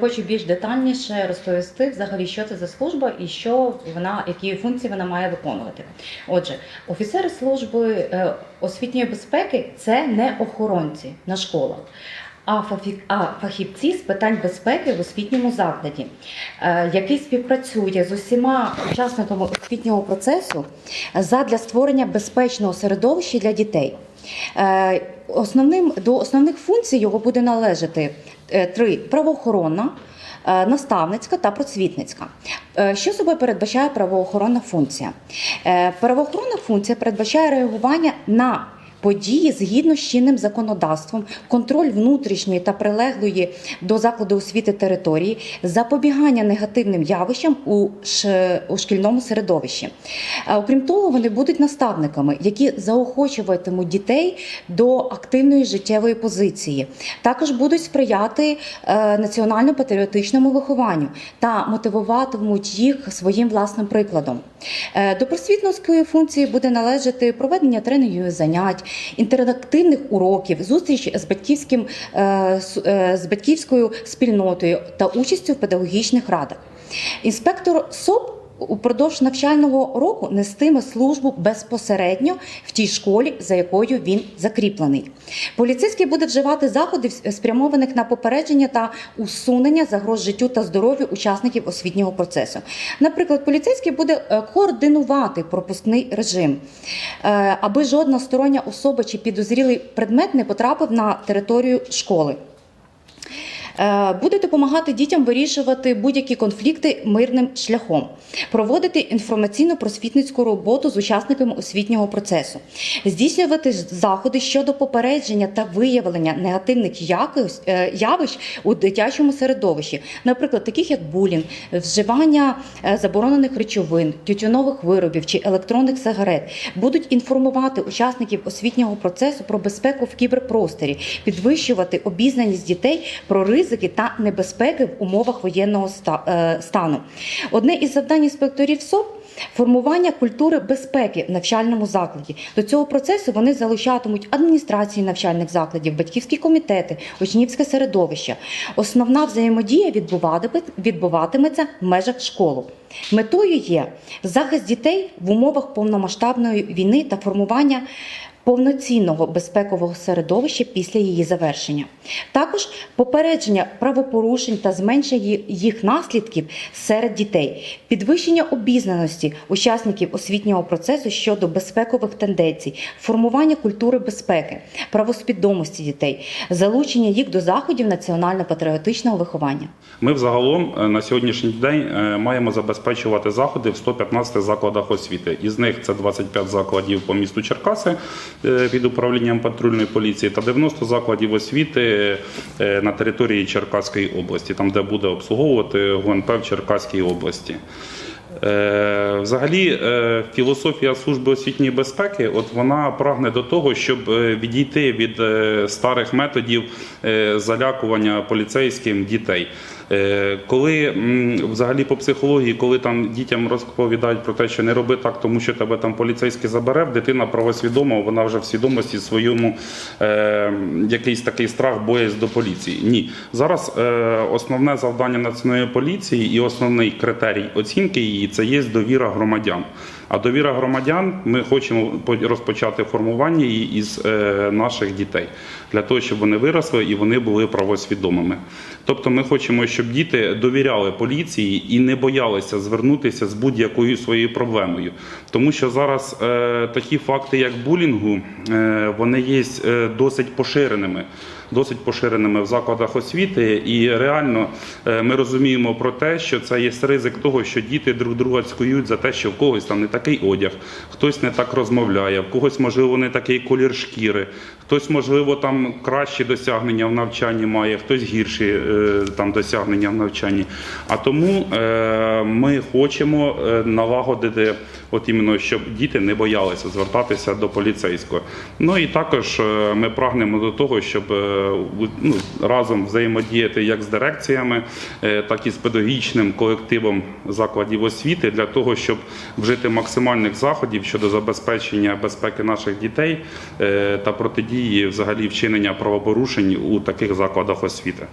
Хочу більш детальніше розповісти взагалі, що це за служба і що вона, які функції вона має виконувати. Отже, офіцери служби е, освітньої безпеки це не охоронці на школах. А фахівці з питань безпеки в освітньому закладі, е, який співпрацює з усіма учасниками освітнього процесу задля створення безпечного середовища для дітей. Е, Основним до основних функцій його буде належати три: правоохоронна, е, наставницька та просвітницька. Е, Що собою передбачає правоохоронна функція? Е, Правоохоронна функція передбачає реагування на Події згідно з чинним законодавством, контроль внутрішньої та прилеглої до закладу освіти території, запобігання негативним явищам у, шкільному середовищі. Е, Окрім того, вони будуть наставниками, які заохочуватимуть дітей до активної життєвої позиції. Також будуть сприяти е, національно-патріотичному вихованню та мотивуватимуть їх своїм власним прикладом. Е, До просвітницької функції буде належати проведення тренінгів занять, інтерактивних уроків, зустріч з батьківським е, е, з батьківською спільнотою та участю в педагогічних радах. Інспектор СОП упродовж навчального року нестиме службу безпосередньо в тій школі, за якою він закріплений. Поліцейський буде вживати заходів, спрямованих на попередження та усунення загроз життю та здоров'ю учасників освітнього процесу. Наприклад, поліцейський буде е, координувати пропускний режим, е, аби жодна стороння особа чи підозрілий предмет не потрапив на територію школи. Е, Буде допомагати дітям вирішувати будь-які конфлікти мирним шляхом, проводити інформаційно-просвітницьку роботу з учасниками освітнього процесу, здійснювати заходи щодо попередження та виявлення негативних е, явищ у дитячому середовищі, наприклад, таких як булінг, вживання е, заборонених речовин, тютюнових виробів чи електронних сигарет, будуть інформувати учасників освітнього процесу про безпеку в кіберпросторі, підвищувати обізнаність дітей про ризики та небезпеки в умовах воєнного е, стану. Одне із завдань інспекторів СОП формування культури безпеки в навчальному закладі. До цього процесу вони залучатимуть адміністрації навчальних закладів, батьківські комітети, учнівське середовище. Основна взаємодія відбуватиме- відбуватиметься в межах школи. Метою є захист дітей в умовах повномасштабної війни та формування повноцінного безпекового середовища після її завершення. Також попередження правопорушень та зменшення їх наслідків серед дітей, підвищення обізнаності учасників освітнього процесу щодо безпекових тенденцій, формування культури безпеки, правосвідомості дітей, залучення їх до заходів національно-патріотичного виховання. Ми взагалом е, на сьогоднішній день е, маємо забезпечувати заходи в 115 закладах освіти. Із них це 25 закладів по місту Черкаси під управлінням патрульної поліції та 90 закладів освіти е, на території Черкаської області, там де буде обслуговувати ГУНП в Черкаській області. Е, Взагалі, е, філософія служби освітньої безпеки, от вона прагне до того, щоб е, відійти від старих методів залякування поліцейським дітей. Коли взагалі по психології, коли там дітям розповідають про те, що не роби так, тому що тебе там поліцейський забере, дитина правосвідома, вона вже в свідомості своєму е, якийсь такий страх, боязнь до поліції. Ні, зараз е, основне завдання національної поліції і основний критерій оцінки її це є довіра громадян. А довіра громадян ми хочемо по- розпочати формування її із е, наших дітей для того, щоб вони виросли і вони були правосвідомими. Тобто, ми хочемо, щоб діти довіряли поліції і не боялися звернутися з будь-якою своєю проблемою, тому що зараз е, такі факти, як булінгу, е, вони є досить поширеними. Досить поширеними в закладах освіти, і реально ми розуміємо про те, що це є ризик того, що діти друг друга цькують за те, що в когось там не такий одяг, хтось не так розмовляє, в когось можливо не такий колір шкіри, хтось можливо там кращі досягнення в навчанні має, хтось гірші е, там досягнення в навчанні. А тому е, ми хочемо е, налагодити, от іменно, щоб діти не боялися звертатися до поліцейського. Ну і також е, ми прагнемо до того, щоб е, ну, разом взаємодіяти як з дирекціями, е, так і з педагогічним колективом закладів освіти для того, щоб вжити максимальних заходів щодо забезпечення безпеки наших дітей та протидії взагалі вчинення правопорушень у таких закладах освіти.